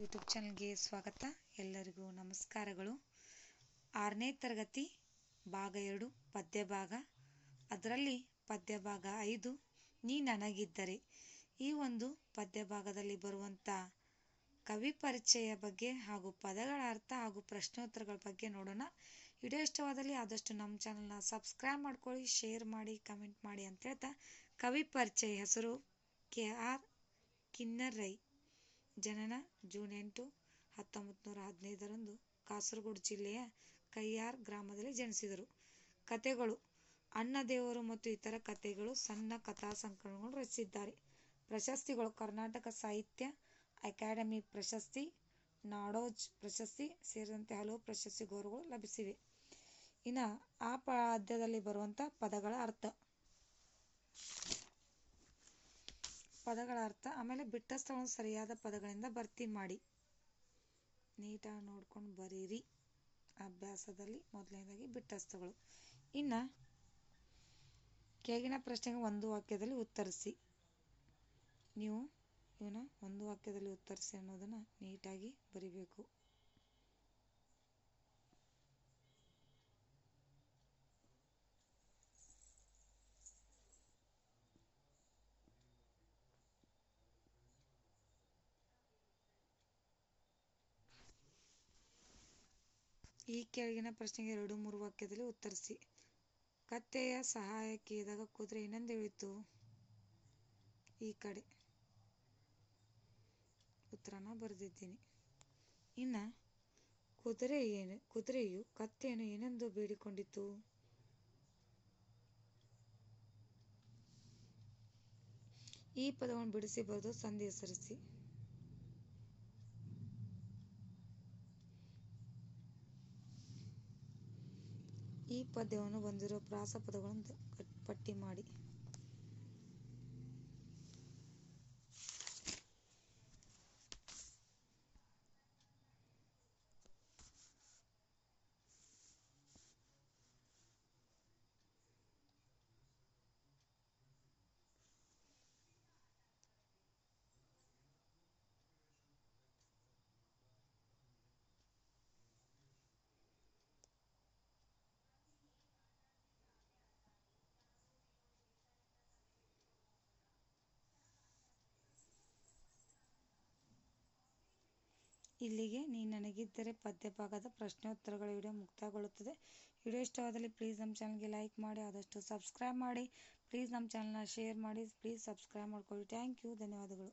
YouTube ಚಾನಲ್ಗೆ ಸ್ವಾಗತ. ಎಲ್ಲರಿಗೂ ನಮಸ್ಕಾರಗಳು. ಆರನೇ ತರಗತಿ, ಭಾಗ ಎರಡು ಪದ್ಯ ಭಾಗ ಅದರಲ್ಲಿ ಪದ್ಯ ಭಾಗ ಐದು, ನೀ ನನಗಿದ್ದರೆ. ಈ ಒಂದು ಪದ್ಯ ಭಾಗದಲ್ಲಿ ಬರುವಂಥ ಕವಿ ಪರಿಚಯ ಬಗ್ಗೆ ಹಾಗೂ ಪದಗಳ ಅರ್ಥ ಹಾಗೂ ಪ್ರಶ್ನೋತ್ತರಗಳ ಬಗ್ಗೆ ನೋಡೋಣ. ವಿಡಿಯೋ ಇಷ್ಟವಾದಲ್ಲಿ ಆದಷ್ಟು ನಮ್ಮ ಚಾನಲ್ನ ಸಬ್ಸ್ಕ್ರೈಬ್ ಮಾಡ್ಕೊಳ್ಳಿ, ಶೇರ್ ಮಾಡಿ, ಕಮೆಂಟ್ ಮಾಡಿ ಅಂತ ಹೇಳ್ತಾ. ಕವಿ ಪರಿಚಯ ಹೆಸರು ಕೆ ಆರ್ ಕಿನ್ನರ್. ರೈ ಜನನ ಜೂನ್ ಎಂಟು ಹತ್ತೊಂಬತ್ತು ನೂರ ಹದಿನೈದರಂದು ಕಾಸರಗೋಡು ಜಿಲ್ಲೆಯ ಕೈಯಾರ್ ಗ್ರಾಮದಲ್ಲಿ ಜನಿಸಿದರು. ಕತೆಗಳು ಅಣ್ಣದೇವರು ಮತ್ತು ಇತರ ಕತೆಗಳು ಸಣ್ಣ ಕಥಾ ಸಂಕಲನಗಳು ರಚಿಸಿದ್ದಾರೆ. ಪ್ರಶಸ್ತಿಗಳು, ಕರ್ನಾಟಕ ಸಾಹಿತ್ಯ ಅಕಾಡೆಮಿ ಪ್ರಶಸ್ತಿ, ನಾಡೋಜ್ ಪ್ರಶಸ್ತಿ ಸೇರಿದಂತೆ ಹಲವು ಪ್ರಶಸ್ತಿ ಗೌರವಗಳು ಲಭಿಸಿವೆ. ಇನ್ನು ಆ ಪದ್ಯದಲ್ಲಿ ಬರುವಂಥ ಪದಗಳ ಅರ್ಥ. ಪದಗಳ ಅರ್ಥ, ಆಮೇಲೆ ಬಿಟ್ಟ ಸ್ಥಳವನ್ನು ಸರಿಯಾದ ಪದಗಳಿಂದ ಭರ್ತಿ ಮಾಡಿ. ನೀಟಾಗಿ ನೋಡ್ಕೊಂಡು ಬರೀರಿ ಅಭ್ಯಾಸದಲ್ಲಿ ಮೊದಲನೇದಾಗಿ ಬಿಟ್ಟ ಸ್ಥಳಗಳು ಇನ್ನು ಕೆಳಗಿನ ಪ್ರಶ್ನೆಗೆ ಒಂದು ವಾಕ್ಯದಲ್ಲಿ ಉತ್ತರಿಸಿ. ನೀವು ಇವನ್ನ ಒಂದು ವಾಕ್ಯದಲ್ಲಿ ಉತ್ತರಿಸಿ ಅನ್ನೋದನ್ನು ನೀಟಾಗಿ ಬರಿಬೇಕು. ಈ ಕೆಳಗಿನ ಪ್ರಶ್ನೆಗೆ ಎರಡು ಮೂರು ವಾಕ್ಯದಲ್ಲಿ ಉತ್ತರಿಸಿ. ಕತ್ತೆಯ ಸಹಾಯಕ್ಕೆ ಇದ್ದಾಗ ಕುದುರೆ ಇನ್ನೊಂದು ಹೇಳಿತು ಈ ಕಡೆ ಉತ್ತರನ ಬರೆದಿದ್ದೀನಿ. ಇನ್ನು ಕುದುರೆ ಏನು, ಕುದುರೆಯು ಕತ್ತೆಯನ್ನು ಏನೆಂದು ಬೇಡಿಕೊಂಡಿತು? ಈ ಪದವನ್ನು ಬಿಡಿಸಿ ಬರೆದು ಸಂಧಿ ಹೆಸರಿಸಿ ಈ ಪದ್ಯವನ್ನು ಹೊಂದಿರುವ ಪ್ರಾಸ ಪದಗಳನ್ನು ಪಟ್ಟಿ ಮಾಡಿ ಇಲ್ಲಿಗೆ ನೀ ನನಗಿದ್ದರೆ ಪದ್ಯ ಭಾಗದ ಪ್ರಶ್ನೋತ್ತರಗಳ ವಿಡಿಯೋ ಮುಕ್ತಾಯಗೊಳ್ಳುತ್ತದೆ. ವಿಡಿಯೋ ಇಷ್ಟವಾದಲ್ಲಿ ಪ್ಲೀಸ್ ನಮ್ಮ ಚಾನಲ್ಗೆ ಲೈಕ್ ಮಾಡಿ, ಆದಷ್ಟು ಸಬ್ಸ್ಕ್ರೈಬ್ ಮಾಡಿ. ಪ್ಲೀಸ್ ನಮ್ಮ ಚಾನಲ್ನ ಶೇರ್ ಮಾಡಿ, ಪ್ಲೀಸ್ ಸಬ್ಸ್ಕ್ರೈಬ್ ಮಾಡ್ಕೊಳ್ಳಿ. ಥ್ಯಾಂಕ್ ಯು, ಧನ್ಯವಾದಗಳು.